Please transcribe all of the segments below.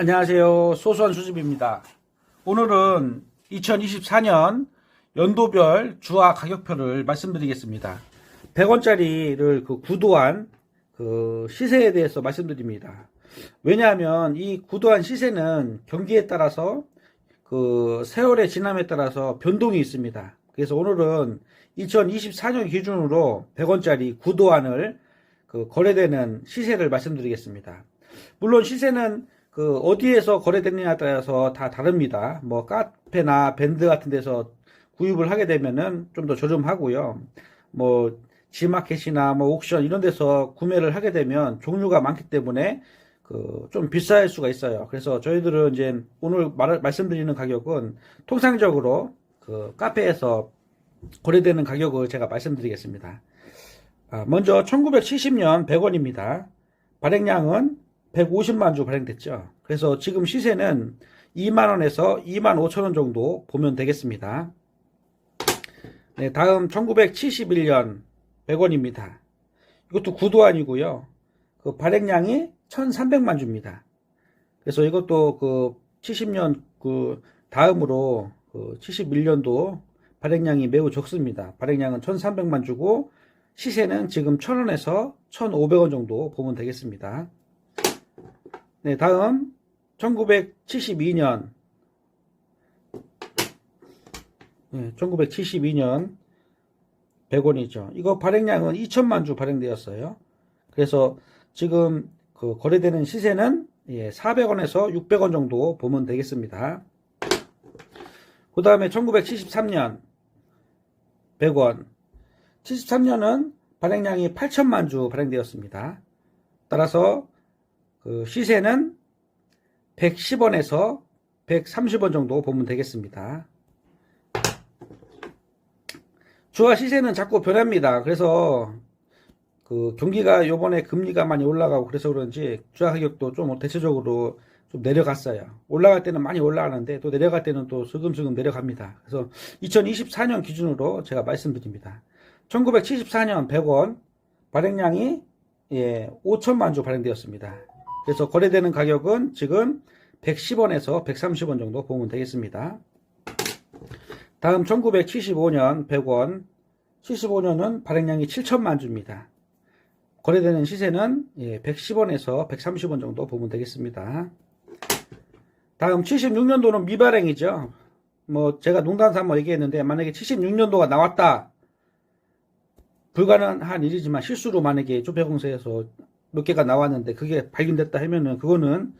안녕하세요. 소소한 수집입니다. 오늘은 2024년 연도별 주화 가격표를 말씀드리겠습니다. 100원짜리를 그 구도한 그 시세에 대해서 말씀드립니다. 왜냐하면 이 구도한 시세는 경기에 따라서 그 세월의 지남에 따라서 변동이 있습니다. 그래서 오늘은 2024년 기준으로 100원짜리 구도안을 그 거래되는 시세를 말씀드리겠습니다. 물론 시세는 그 어디에서 거래되느냐에 따라서 다 다릅니다. 뭐 카페나 밴드 같은 데서 구입을 하게 되면은 좀 더 저렴하고요. 뭐 지마켓이나 뭐 옥션 이런 데서 구매를 하게 되면 종류가 많기 때문에 그 좀 비쌀 수가 있어요. 그래서 저희들은 이제 오늘 말, 말씀드리는 가격은 통상적으로 그 카페에서 거래되는 가격을 제가 말씀드리겠습니다. 아, 먼저 1970년 100원입니다. 발행량은 150만 주 발행됐죠. 그래서 지금 시세는 2만원에서 2만 5천원 정도 보면 되겠습니다. 네, 다음 1971년 100원입니다. 이것도 구도안이고요. 그 발행량이 1300만 주입니다. 그래서 이것도 그 70년 그 다음으로 그 71년도 발행량이 매우 적습니다. 발행량은 1300만 주고 시세는 지금 1000원에서 1500원 정도 보면 되겠습니다. 네, 다음 1972년 네, 1972년 100원이죠. 이거 발행량은 2천만 주 발행되었어요. 그래서 지금 그 거래되는 시세는 예, 400원에서 600원 정도 보면 되겠습니다. 그 다음에 1973년 100원 73년은 발행량이 8천만 주 발행되었습니다. 따라서 그 시세는 110원에서 130원 정도 보면 되겠습니다. 주화 시세는 자꾸 변합니다. 그래서 그 경기가 요번에 금리가 많이 올라가고 그래서 그런지 주화 가격도 좀 대체적으로 좀 내려갔어요. 올라갈 때는 많이 올라가는데 또 내려갈 때는 또 슬금슬금 내려갑니다. 그래서 2024년 기준으로 제가 말씀드립니다. 1974년 100원 발행량이 예, 5천만 주 발행되었습니다. 그래서 거래되는 가격은 지금 110원에서 130원 정도 보면 되겠습니다. 다음 1975년 100원 75년은 발행량이 7천만 주입니다. 거래되는 시세는 예, 110원에서 130원 정도 보면 되겠습니다. 다음 76년도는 미발행이죠. 뭐 제가 농담 삼아 얘기했는데 만약에 76년도가 나왔다. 불가능한 일이지만 실수로 만약에 조폐공사에서 몇 개가 나왔는데 그게 발견됐다 하면은 그거는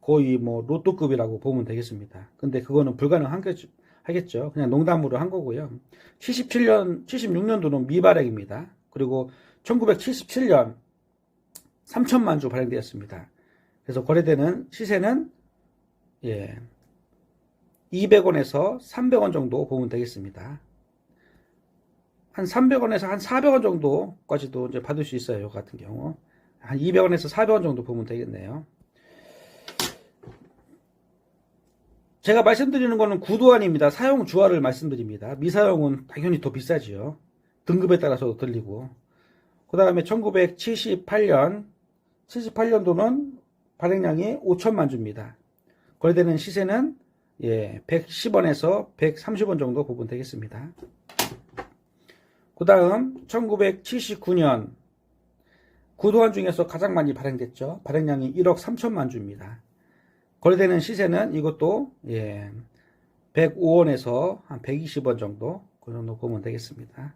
거의 뭐 로또급이라고 보면 되겠습니다. 근데 그거는 불가능하겠죠. 그냥 농담으로 한 거고요. 77년, 76년도는 미발행입니다. 그리고 1977년 3천만 주 발행되었습니다. 그래서 거래되는 시세는 예 200원에서 300원 정도 보면 되겠습니다. 한 300원에서 한 400원 정도까지도 이제 받을 수 있어요. 이 같은 경우. 한 200원에서 400원 정도 보면 되겠네요. 제가 말씀드리는 거는 구도안입니다. 사용 주화를 말씀드립니다. 미사용은 당연히 더 비싸지요. 등급에 따라서 들리고. 그 다음에 1978년, 78년도는 발행량이 5천만 주입니다. 거래되는 시세는 예, 110원에서 130원 정도 보면 되겠습니다. 그 다음 1979년 구도안 중에서 가장 많이 발행됐죠. 발행량이 1억 3천만 주입니다. 거래되는 시세는 이것도 예, 105원에서 한 120원 정도 그 정도 보면 되겠습니다.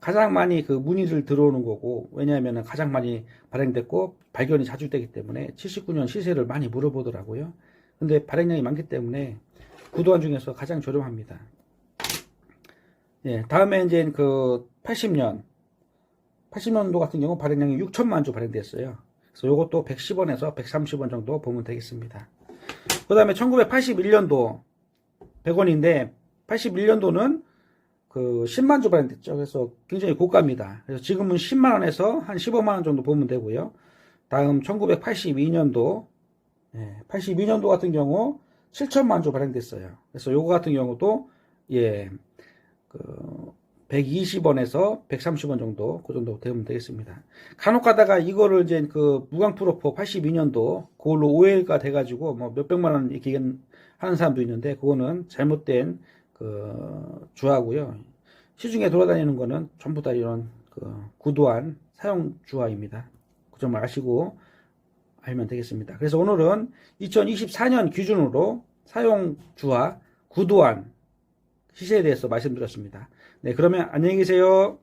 가장 많이 그 문의를 들어오는 거고 왜냐하면 가장 많이 발행됐고 발견이 자주 되기 때문에 79년 시세를 많이 물어보더라고요. 근데 발행량이 많기 때문에 구도안 중에서 가장 저렴합니다. 예, 다음에 이제 그 80년, 80년도 같은 경우 발행량이 6천만 주 발행됐어요. 그래서 이것도 110원에서 130원 정도 보면 되겠습니다. 그 다음에 1981년도 100원인데 81년도는 그 10만 주 발행됐죠. 그래서 굉장히 고가입니다. 그래서 지금은 10만 원에서 한 15만 원 정도 보면 되고요. 다음 1982년도 예, 82년도 같은 경우 7천만 주 발행됐어요. 그래서 요거 같은 경우도 예, 그 120원에서 130원 정도, 그 정도 되면 되겠습니다. 간혹 가다가 이거를 이제 그 무광 프로포 82년도 그걸로 오해가 돼가지고 뭐 몇백만 원 이렇게 하는 사람도 있는데 그거는 잘못된 그 주화고요. 시중에 돌아다니는 거는 전부 다 이런 그 구도한 사용 주화입니다. 그 점을 아시고 알면 되겠습니다. 그래서 오늘은 2024년 기준으로 사용 주화 구도한 시세에 대해서 말씀드렸습니다. 네, 그러면 안녕히 계세요.